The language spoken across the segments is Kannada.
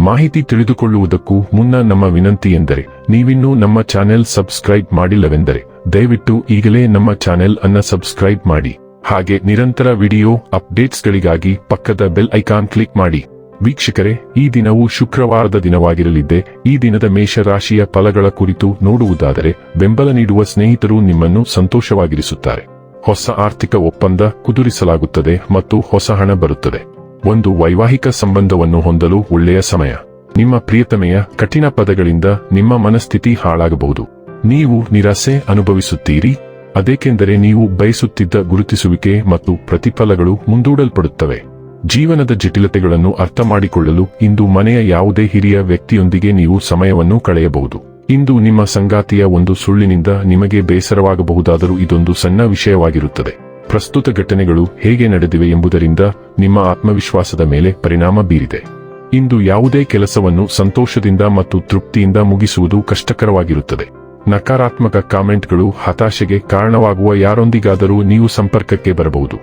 ಮಾಹಿತಿ ತಿಳಿದುಕೊಳ್ಳುವುದಕ್ಕೂ ಮುನ್ನ ನಮ್ಮ ವಿನಂತಿ ಎಂದರೆ, ನೀವಿನ್ನೂ ನಮ್ಮ ಚಾನೆಲ್ ಸಬ್ಸ್ಕ್ರೈಬ್ ಮಾಡಿಲ್ಲವೆಂದರೆ, ದಯವಿಟ್ಟು ಈಗಲೇ ನಮ್ಮ ಚಾನೆಲ್ ಅನ್ನ ಸಬ್ಸ್ಕ್ರೈಬ್ ಮಾಡಿ. ಹಾಗೆ ನಿರಂತರ ವಿಡಿಯೋ ಅಪ್ಡೇಟ್ಸ್ಗಳಿಗಾಗಿ ಪಕ್ಕದ ಬೆಲ್ ಐಕಾನ್ ಕ್ಲಿಕ್ ಮಾಡಿ. ವೀಕ್ಷಕರೇ, ಈ ದಿನವು ಶುಕ್ರವಾರದ ದಿನವಾಗಿರಲಿದ್ದೆ, ಈ ದಿನದ ಮೇಷರಾಶಿಯ ಫಲಗಳ ಕುರಿತು ನೋಡುವುದಾದರೆ, ಬೆಂಬಲ ನೀಡುವ ಸ್ನೇಹಿತರು ನಿಮ್ಮನ್ನು ಸಂತೋಷವಾಗಿರಿಸುತ್ತಾರೆ. ಹೊಸ ಆರ್ಥಿಕ ಒಪ್ಪಂದ ಕುದುರಿಸಲಾಗುತ್ತದೆ ಮತ್ತು ಹೊಸ ಹಣ ಬರುತ್ತದೆ. ಒಂದು ವೈವಾಹಿಕ ಸಂಬಂಧವನ್ನು ಹೊಂದಲು ಒಳ್ಳೆಯ ಸಮಯ. ನಿಮ್ಮ ಪ್ರಿಯತಮೆಯ ಕಠಿಣ ಪದಗಳಿಂದ ನಿಮ್ಮ ಮನಸ್ಥಿತಿ ಹಾಳಾಗಬಹುದು. ನೀವು ನಿರಾಸೆ ಅನುಭವಿಸುತ್ತೀರಿ. ಅದೇಕೆಂದರೆ ನೀವು ಬಯಸುತ್ತಿದ್ದ ಗುರುತಿಸುವಿಕೆ ಮತ್ತು ಪ್ರತಿಫಲಗಳು ಮುಂದೂಡಲ್ಪಡುತ್ತವೆ. ಜೀವನದ ಜಟಿಲತೆಗಳನ್ನು ಅರ್ಥ ಮಾಡಿಕೊಳ್ಳಲು ಇಂದು ಮನೆಯ ಯಾವುದೇ ಹಿರಿಯ ವ್ಯಕ್ತಿಯೊಂದಿಗೆ ನೀವು ಸಮಯವನ್ನು ಕಳೆಯಬಹುದು. ಇಂದು ನಿಮ್ಮ ಸಂಗಾತಿಯ ಒಂದು ಸುಳ್ಳಿನಿಂದ ನಿಮಗೆ ಬೇಸರವಾಗಬಹುದಾದರೂ ಇದೊಂದು ಸಣ್ಣ ವಿಷಯವಾಗಿರುತ್ತದೆ. ಪ್ರಸ್ತುತ ಘಟನೆಗಳು ಹೇಗೆ ನಡೆದಿವೆ ಎಂಬುದರಿಂದ ನಿಮ್ಮ ಆತ್ಮವಿಶ್ವಾಸದ ಮೇಲೆ ಪರಿಣಾಮ ಬೀರಿದೆ. ಇಂದು ಯಾವುದೇ ಕೆಲಸವನ್ನು ಸಂತೋಷದಿಂದ ಮತ್ತು ತೃಪ್ತಿಯಿಂದ ಮುಗಿಸುವುದು ಕಷ್ಟಕರವಾಗಿರುತ್ತದೆ. ನಕಾರಾತ್ಮಕ ಕಾಮೆಂಟ್ಗಳು ಹತಾಶೆಗೆ ಕಾರಣವಾಗುವ ಯಾರೊಂದಿಗಾದರೂ ನೀವು ಸಂಪರ್ಕಕ್ಕೆ ಬರಬಹುದು.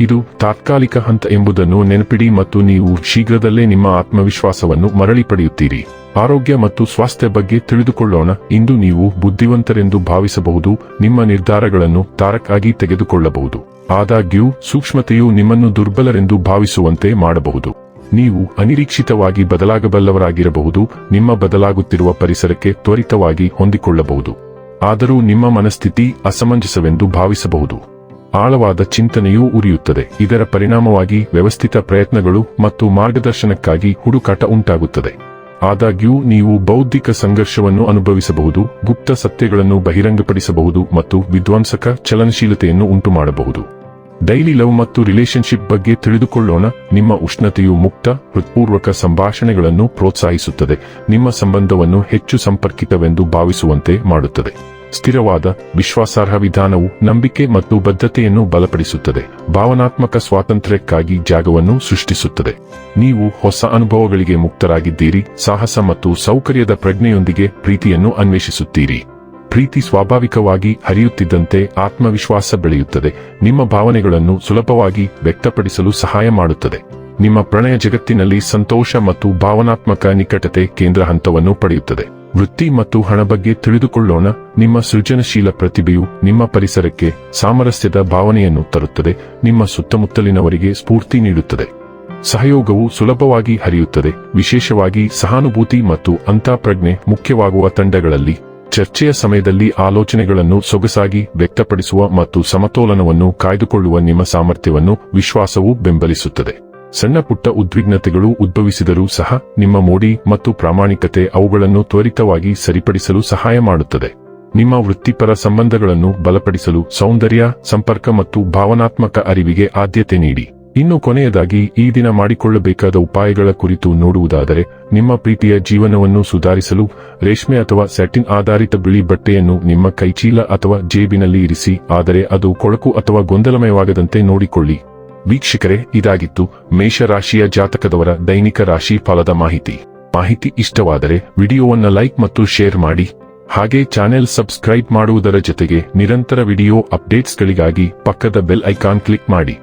ಇದು ತಾತ್ಕಾಲಿಕ ಹಂತ ಎಂಬುದನ್ನು ನೆನಪಿಡಿ ಮತ್ತು ನೀವು ಶೀಘ್ರದಲ್ಲೇ ನಿಮ್ಮ ಆತ್ಮವಿಶ್ವಾಸವನ್ನು ಮರಳಿ ಪಡೆಯುತ್ತೀರಿ. ಆರೋಗ್ಯ ಮತ್ತು ಸ್ವಾಸ್ಥ್ಯ ಬಗ್ಗೆ ತಿಳಿದುಕೊಳ್ಳೋಣ. ಇಂದು ನೀವು ಬುದ್ಧಿವಂತರೆಂದು ಭಾವಿಸಬಹುದು. ನಿಮ್ಮ ನಿರ್ಧಾರಗಳನ್ನು ತಾರಕ್ಕಾಗಿ ತೆಗೆದುಕೊಳ್ಳಬಹುದು. ಆದಾಗ್ಯೂ, ಸೂಕ್ಷ್ಮತೆಯು ನಿಮ್ಮನ್ನು ದುರ್ಬಲರೆಂದು ಭಾವಿಸುವಂತೆ ಮಾಡಬಹುದು. ನೀವು ಅನಿರೀಕ್ಷಿತವಾಗಿ ಬದಲಾಗಬಲ್ಲವರಾಗಿರಬಹುದು, ನಿಮ್ಮ ಬದಲಾಗುತ್ತಿರುವ ಪರಿಸರಕ್ಕೆ ತ್ವರಿತವಾಗಿ ಹೊಂದಿಕೊಳ್ಳಬಹುದು. ಆದರೂ ನಿಮ್ಮ ಮನಸ್ಥಿತಿ ಅಸಮಂಜಸವೆಂದು ಭಾವಿಸಬಹುದು. ಆಳವಾದ ಚಿಂತನೆಯೂ ಉರಿಯುತ್ತದೆ. ಇದರ ಪರಿಣಾಮವಾಗಿ ವ್ಯವಸ್ಥಿತ ಪ್ರಯತ್ನಗಳು ಮತ್ತು ಮಾರ್ಗದರ್ಶನಕ್ಕಾಗಿ ಹುಡುಕಾಟ ಉಂಟಾಗುತ್ತದೆ. ಆದಾಗ್ಯೂ, ನೀವು ಬೌದ್ಧಿಕ ಸಂಘರ್ಷವನ್ನು ಅನುಭವಿಸಬಹುದು, ಗುಪ್ತ ಸತ್ಯಗಳನ್ನು ಬಹಿರಂಗಪಡಿಸಬಹುದು ಮತ್ತು ವಿಧ್ವಂಸಕ ಚಲನಶೀಲತೆಯನ್ನು ಉಂಟುಮಾಡಬಹುದು. ಡೈಲಿ ಲವ್ ಮತ್ತು ರಿಲೇಶನ್ಶಿಪ್ ಬಗ್ಗೆ ತಿಳಿದುಕೊಳ್ಳೋಣ. ನಿಮ್ಮ ಉಷ್ಣತೆಯು ಮುಕ್ತ, ಹೃತ್ಪೂರ್ವಕ ಸಂಭಾಷಣೆಗಳನ್ನು ಪ್ರೋತ್ಸಾಹಿಸುತ್ತದೆ. ನಿಮ್ಮ ಸಂಬಂಧವನ್ನು ಹೆಚ್ಚು ಸಂಪರ್ಕಿತವೆಂದು ಭಾವಿಸುವಂತೆ ಮಾಡುತ್ತದೆ. ಸ್ಥಿರವಾದ, ವಿಶ್ವಾಸಾರ್ಹ ವಿಧಾನವು ನಂಬಿಕೆ ಮತ್ತು ಬದ್ಧತೆಯನ್ನು ಬಲಪಡಿಸುತ್ತದೆ. ಭಾವನಾತ್ಮಕ ಸ್ವಾತಂತ್ರ್ಯಕ್ಕಾಗಿ ಜಾಗವನ್ನು ಸೃಷ್ಟಿಸುತ್ತದೆ. ನೀವು ಹೊಸ ಅನುಭವಗಳಿಗೆ ಮುಕ್ತರಾಗಿದ್ದೀರಿ. ಸಾಹಸ ಮತ್ತು ಸೌಕರ್ಯದ ಪ್ರಜ್ಞೆಯೊಂದಿಗೆ ಪ್ರೀತಿಯನ್ನು ಅನ್ವೇಷಿಸುತ್ತೀರಿ. ಪ್ರೀತಿ ಸ್ವಾಭಾವಿಕವಾಗಿ ಹರಿಯುತ್ತಿದ್ದಂತೆ ಆತ್ಮವಿಶ್ವಾಸ ಬೆಳೆಯುತ್ತದೆ. ನಿಮ್ಮ ಭಾವನೆಗಳನ್ನು ಸುಲಭವಾಗಿ ವ್ಯಕ್ತಪಡಿಸಲು ಸಹಾಯ ಮಾಡುತ್ತದೆ. ನಿಮ್ಮ ಪ್ರಣಯ ಜಗತ್ತಿನಲ್ಲಿ ಸಂತೋಷ ಮತ್ತು ಭಾವನಾತ್ಮಕ ನಿಕಟತೆ ಕೇಂದ್ರ ಹಂತವನ್ನು ಪಡೆಯುತ್ತದೆ. ವೃತ್ತಿ ಮತ್ತು ಹಣ ಬಗ್ಗೆ ತಿಳಿದುಕೊಳ್ಳೋಣ. ನಿಮ್ಮ ಸೃಜನಶೀಲ ಪ್ರತಿಭೆಯು ನಿಮ್ಮ ಪರಿಸರಕ್ಕೆ ಸಾಮರಸ್ಯದ ಭಾವನೆಯನ್ನು ತರುತ್ತದೆ. ನಿಮ್ಮ ಸುತ್ತಮುತ್ತಲಿನವರಿಗೆ ಸ್ಫೂರ್ತಿ ನೀಡುತ್ತದೆ. ಸಹಯೋಗವು ಸುಲಭವಾಗಿ ಹರಿಯುತ್ತದೆ. ವಿಶೇಷವಾಗಿ ಸಹಾನುಭೂತಿ ಮತ್ತು ಅಂತಃಪ್ರಜ್ಞೆ ಮುಖ್ಯವಾಗುವ ತಂಡಗಳಲ್ಲಿ ಚರ್ಚೆಯ ಸಮಯದಲ್ಲಿ ಆಲೋಚನೆಗಳನ್ನು ಸೊಗಸಾಗಿ ವ್ಯಕ್ತಪಡಿಸುವ ಮತ್ತು ಸಮತೋಲನವನ್ನು ಕಾಯ್ದುಕೊಳ್ಳುವ ನಿಮ್ಮ ಸಾಮರ್ಥ್ಯವನ್ನು, ವಿಶ್ವಾಸವು ಬೆಂಬಲಿಸುತ್ತದೆ. ಸಣ್ಣ ಪುಟ್ಟ ಉದ್ವಿಗ್ನತೆಗಳು ಉದ್ಭವಿಸಿದರೂ ಸಹ, ನಿಮ್ಮ ಮೋಡಿ ಮತ್ತು ಪ್ರಾಮಾಣಿಕತೆ ಅವುಗಳನ್ನು ತ್ವರಿತವಾಗಿ ಸರಿಪಡಿಸಲು ಸಹಾಯ ಮಾಡುತ್ತದೆ. ನಿಮ್ಮ ವೃತ್ತಿಪರ ಸಂಬಂಧಗಳನ್ನು ಬಲಪಡಿಸಲು ಸೌಂದರ್ಯ, ಸಂಪರ್ಕ ಮತ್ತು ಭಾವನಾತ್ಮಕ ಅರಿವಿಗೆ ಆದ್ಯತೆ ನೀಡಿ. ಇನ್ನು ಕೊನೆಯದಾಗಿ ಈ ದಿನ ಮಾಡಿಕೊಳ್ಳಬೇಕಾದ ಉಪಾಯಗಳ ಕುರಿತು ನೋಡುವುದಾದರೆ, ನಿಮ್ಮ ಪ್ರೀತಿಯ ಜೀವನವನ್ನು ಸುಧಾರಿಸಲು ರೇಷ್ಮೆ ಅಥವಾ ಸ್ಯಾಟಿನ್ ಆಧಾರಿತ ಬಿಳಿ ಬಟ್ಟೆಯನ್ನು ನಿಮ್ಮ ಕೈಚೀಲ ಅಥವಾ ಜೇಬಿನಲ್ಲಿ ಇರಿಸಿ, ಆದರೆ ಅದು ಕೊಳಕು ಅಥವಾ ಗೊಂದಲಮಯವಾಗದಂತೆ ನೋಡಿಕೊಳ್ಳಿ. ವೀಕ್ಷಕರೇ, ಇದಾಗಿತ್ತು ಮೇಷರಾಶಿಯ ಜಾತಕದವರ ದೈನಿಕ ರಾಶಿ ಫಲದ ಮಾಹಿತಿ. ಮಾಹಿತಿ ಇಷ್ಟವಾದರೆ ವಿಡಿಯೋವನ್ನು ಲೈಕ್ ಮತ್ತು ಶೇರ್ ಮಾಡಿ. ಹಾಗೆ ಚಾನೆಲ್ ಸಬ್ಸ್ಕ್ರೈಬ್ ಮಾಡುವುದರ ಜೊತೆಗೆ ನಿರಂತರ ವಿಡಿಯೋ ಅಪ್ಡೇಟ್ಸ್ಗಳಿಗಾಗಿ ಪಕ್ಕದ ಬೆಲ್ ಐಕಾನ್ ಕ್ಲಿಕ್ ಮಾಡಿ.